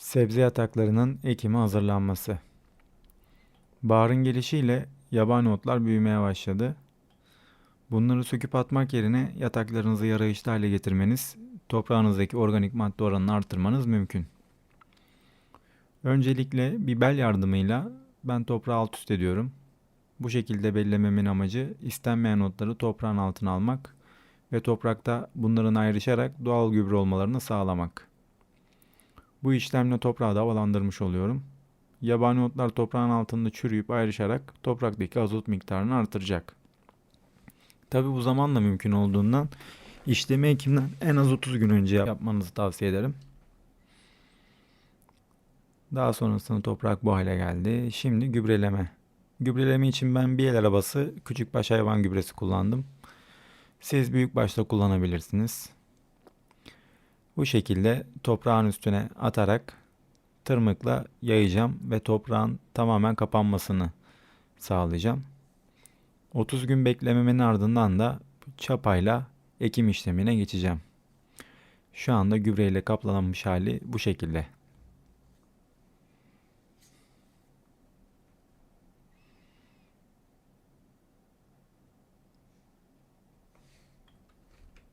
Sebze yataklarının ekimi hazırlanması. Baharın gelişiyle yabani otlar büyümeye başladı. Bunları söküp atmak yerine yataklarınızı yarayışlı hale getirmeniz, toprağınızdaki organik madde oranını artırmanız mümkün. Öncelikle bir bel yardımıyla ben toprağı alt üst ediyorum. Bu şekilde bellememin amacı istenmeyen otları toprağın altına almak ve toprakta bunların ayrışarak doğal gübre olmalarını sağlamak. Bu işlemle toprağı da havalandırmış oluyorum. Yabani otlar toprağın altında çürüyüp ayrışarak topraktaki azot miktarını artıracak. Tabi bu zamanla mümkün olduğundan işlemi ekimden en az 30 gün önce yapmanızı tavsiye ederim. Daha sonrasında toprak bu hale geldi. Şimdi gübreleme. Gübreleme için ben bir el arabası küçükbaş hayvan gübresi kullandım. Siz büyükbaşta kullanabilirsiniz. Bu şekilde toprağın üstüne atarak tırmıkla yayacağım ve toprağın tamamen kapanmasını sağlayacağım. 30 gün beklememin ardından da çapayla ekim işlemine geçeceğim. Şu anda gübreyle kaplanmış hali bu şekilde.